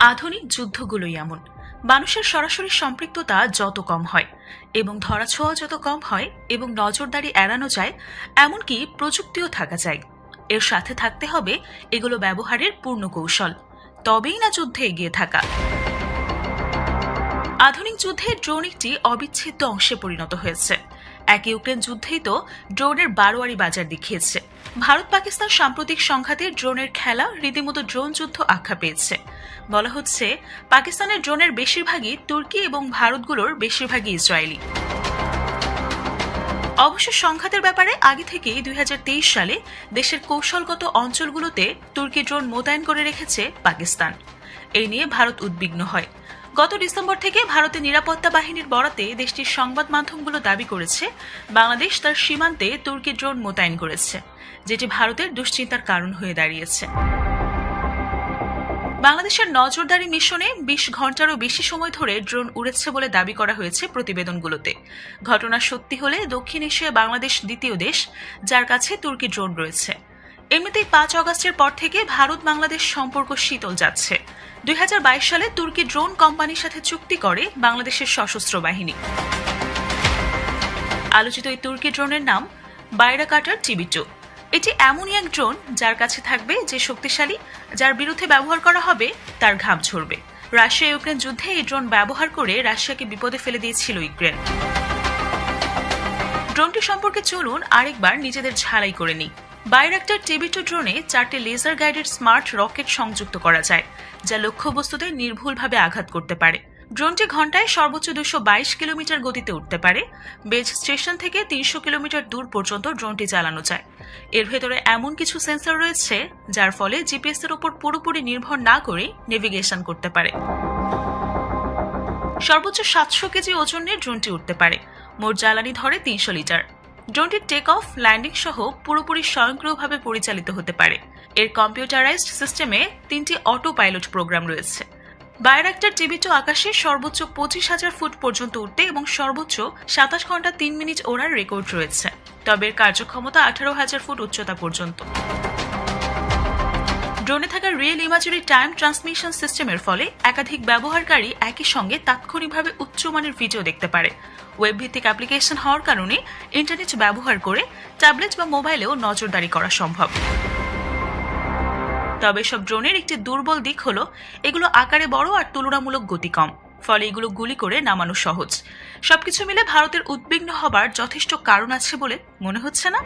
আধুনিক যুদ্ধগুলোই এমন। মানুষের সরাসরি সম্পৃক্ততা যত কম হয়, এবং ধরাছোঁয়া যত কম হয়, এবং নজরদারি এড়ানো যায়, এমনকি প্রযুক্তিও থাকা যায়। এর সাথে থাকতে হবে এগুলো ব্যবহারের পূর্ণ কৌশল। তবেই না যুদ্ধে এগিয়ে থাকা। আধুনিক যুদ্ধে ড্রোন একটি অবিচ্ছেদ্য অংশে পরিণত হয়েছে। এক ইউক্রেন যুদ্ধেই তো ড্রোনের বারোয়ারি বাজার দেখিয়েছে। ভারত পাকিস্তান সাম্প্রতিক সংঘাতে ড্রোনের খেলা রীতিমতো ড্রোন যুদ্ধ আখ্যা পেয়েছে। বলা হচ্ছে, পাকিস্তানের ড্রোনের বেশিরভাগই তুর্কি এবং ভারতগুলোর বেশিরভাগই ইসরায়েলি। অবশ্য সংঘাতের ব্যাপারে আগে থেকেই দুই হাজার তেইশ সালে দেশের কৌশলগত অঞ্চলগুলোতে তুর্কি ড্রোন মোতায়েন করে রেখেছে পাকিস্তান। এই নিয়ে ভারত উদ্বিগ্ন হয়। গত ডিসেম্বর থেকে ভারতের নিরাপত্তা বাহিনীর বরাতে দেশটির সংবাদ মাধ্যমগুলো দাবি করেছে, বাংলাদেশ তার সীমান্তে তুর্কি ড্রোন মোতায়েন করেছে, যেটি ভারতের দুশ্চিন্তার কারণ হয়ে দাঁড়িয়েছে। বাংলাদেশের নজরদারি মিশনে বিশ ঘন্টারও বেশি সময় ধরে ড্রোন উড়েছে বলে দাবি করা হয়েছে প্রতিবেদনগুলোতে। ঘটনা সত্যি হলে দক্ষিণ এশিয়া বাংলাদেশ দ্বিতীয় দেশ, যার কাছে তুর্কি ড্রোন রয়েছে। এমনিতেই পাঁচ অগস্টের পর থেকে ভারত বাংলাদেশ সম্পর্ক শীতল যাচ্ছে। দুই হাজার বাইশ সালে তুর্কি ড্রোন কোম্পানির সাথে চুক্তি করে বাংলাদেশের সশস্ত্র বাহিনী। আলোচিত এই তুর্কি ড্রোনের নাম বাইরাকাটার টিবিটু এটি এমনই এক ড্রোন যার কাছে থাকবে যে শক্তিশালী, যার বিরুদ্ধে ব্যবহার করা হবে, তার ঘাম ঝরবে। রাশিয়া ইউক্রেন যুদ্ধে এই ড্রোন ব্যবহার করে রাশিয়াকে বিপদে ফেলে দিয়েছিল ইউক্রেন। ড্রোনটি সম্পর্কে চলুন আরেকবার নিজেদের ঝালাই করে নিই। বাইরাক্টার টিবিটু ড্রোনে চারটি লেজার গাইডেড স্মার্ট রকেট সংযুক্ত করা যায়, যা লক্ষ্যবস্তুতে নির্ভুলভাবে আঘাত করতে পারে। ড্রোনটি ঘন্টায় সর্বোচ্চ দুশো বাইশ কিলোমিটার গতিতে উঠতে পারে। বেজ স্টেশন থেকে তিনশো কিলোমিটার দূর পর্যন্ত ড্রোনটি চালানো যায়। এর ভেতরে এমন কিছু সেন্সর রয়েছে, যার ফলে জিপিএস এর উপর পুরোপুরি নির্ভর না করে নেভিগেশন করতে পারে। সর্বোচ্চ সাতশো কেজি ওজনের ড্রোনটি উঠতে পারে। মোট জ্বালানি ধরে তিনশো লিটার। ড্রোনটির টেক অফ ল্যান্ডিং সহ পুরোপুরি স্বয়ংক্রিয়ভাবে পরিচালিত হতে পারে। এর কম্পিউটারাইজড সিস্টেমে তিনটি অটো পাইলট প্রোগ্রাম রয়েছে। বায়োরাক্টার টিবিটো আকাশে সর্বোচ্চ পঁচিশ হাজার ফুট পর্যন্ত উঠতে এবং সর্বোচ্চ সাতাশ ঘণ্টা তিন মিনিট ওড়ার রেকর্ড রয়েছে। তবে এর কার্যক্ষমতা আঠারো হাজার ফুট উচ্চতা পর্যন্ত। ড্রোনে থাকা রিয়েল ইমাজারি টাইম ট্রান্সমিশন সিস্টেমের ফলে একাধিক ব্যবহারকারী একই সঙ্গে তাৎক্ষণিকভাবে উচ্চমানের ভিডিও দেখতে পারে। ওয়েব ভিত্তিক অ্যাপ্লিকেশন হওয়ার কারণে ইন্টারনেট ব্যবহার করে ট্যাবলেট বা মোবাইলেও নজরদারি করা সম্ভব। তবে সব ড্রোনের একটি দুর্বল দিক হলো, এগুলো আকারে বড় আর তুলনামূলক গতি কম, ফলে এগুলো গুলি করে নামানো সহজ। সবকিছু মিলে ভারতের উদ্বিগ্ন হবার যথেষ্ট কারণ আছে বলে মনে হচ্ছে না?